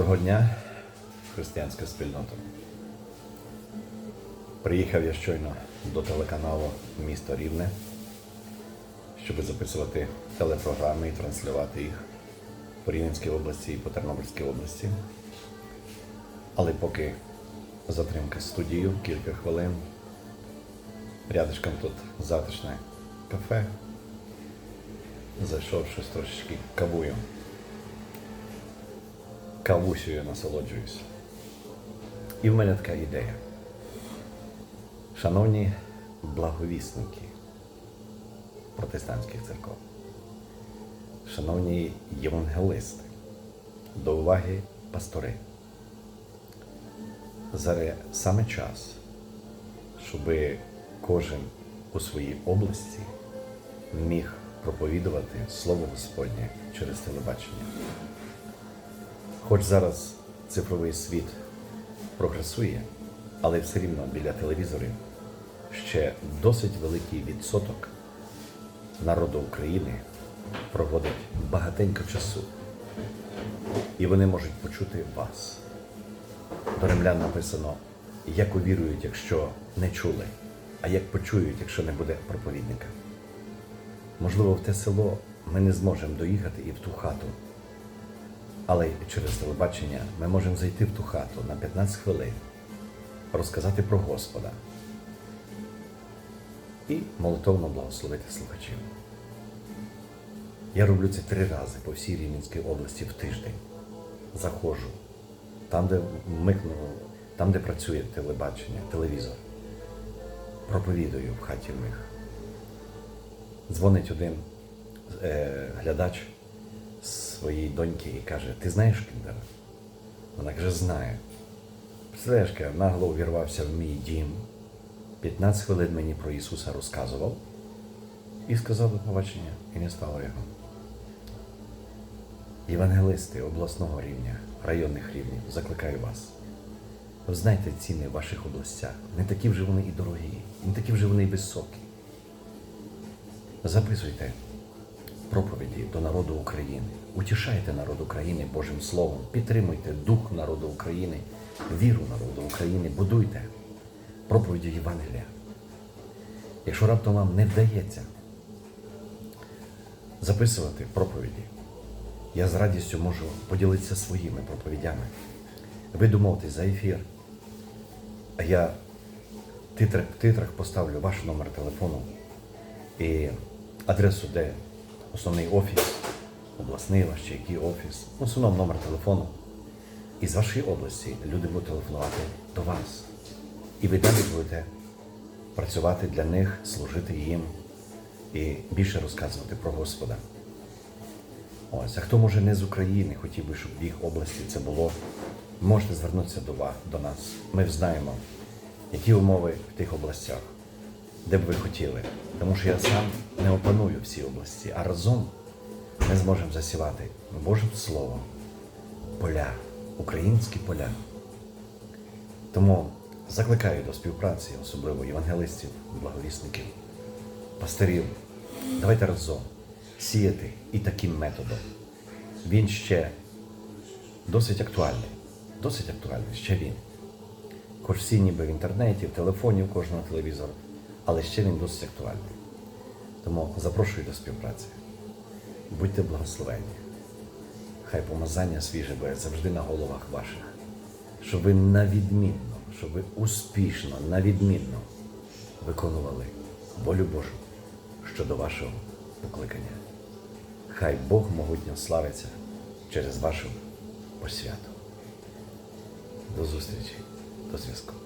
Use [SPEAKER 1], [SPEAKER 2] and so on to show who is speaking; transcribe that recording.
[SPEAKER 1] Доброго дня, християнська спільнота. Приїхав я щойно до телеканалу Місто Рівне, щоб записувати телепрограми і транслювати їх по Рівненській області і по Тернопільській області. Але поки затримка студію, кілька хвилин. Рядышком тут затишне кафе. Зайшов щось трошечки кавую. Кавусею насолоджуюсь. І в мене така ідея. Шановні благовісники протестантських церков, шановні євангелисти, до уваги пастори. Зараз саме час, щоб кожен у своїй області міг проповідувати Слово Господнє через телебачення. Хоч зараз цифровий світ прогресує, але все рівно біля телевізорів ще досить великий відсоток народу України проводить багатенько часу. І вони можуть почути вас. До римлян написано, як увірують, якщо не чули, а як почують, якщо не буде проповідника. Можливо, в те село ми не зможемо доїхати і в ту хату. Але через телебачення ми можемо зайти в ту хату на 15 хвилин, розказати про Господа і молитовно благословити слухачів. Я роблю це три рази по всій Рівненській області в тиждень. Заходжу там, де вмикну, там, де працює телебачення, телевізор. Проповідую в хаті в них. Дзвонить один е, глядач своїй доньки і каже: Ти знаєш Кіндера? Вона каже, знаю. Представляєш, нагло увірвався в мій дім, 15 хвилин мені про Ісуса розказував і сказав до побачення, і не стало його. Євангелисти обласного рівня, районних рівнів, закликаю вас. Ви знаєте ціни в ваших областях. Не такі вже вони і дорогі, не такі вже вони і високі. Записуйте проповіді до народу України. Утішайте народ України Божим Словом, підтримуйте дух народу України, віру народу України, будуйте проповіді Євангелія. Якщо раптом вам не вдається записувати проповіді, я з радістю можу поділитися своїми проповідями. Ви домовтесь за ефір, а я в титрах, поставлю ваш номер телефону і адресу, де основний офіс, обласний ваш чи який офіс, в основному номер телефону. І з вашої області люди будуть телефонувати до вас. І ви далі будете працювати для них, служити їм і більше розказувати про Господа. Ось, а хто може не з України, хотів би, щоб в їх області це було, можете звернутися до вас, до нас. Ми знаємо, які умови в тих областях, де б ви хотіли. Тому що я сам не опаную всі області, а разом ми зможемо засівати Божим Словом поля, українські поля. Тому закликаю до співпраці, особливо євангелистів, благовісників, пастирів. Давайте разом сіяти і таким методом. Він ще досить актуальний. Досить актуальний, ще він. Хоч всі ніби в інтернеті, в телефоні, у кожного телевізора, але ще він досить актуальний. Тому запрошую до співпраці. Будьте благословенні. Хай помазання свіже буде завжди на головах ваших, щоб ви навідмінно, щоб ви успішно, навідмінно виконували волю Божу щодо вашого покликання. Хай Бог могутньо славиться через вашу посвяту. До зустрічі, до зв'язку.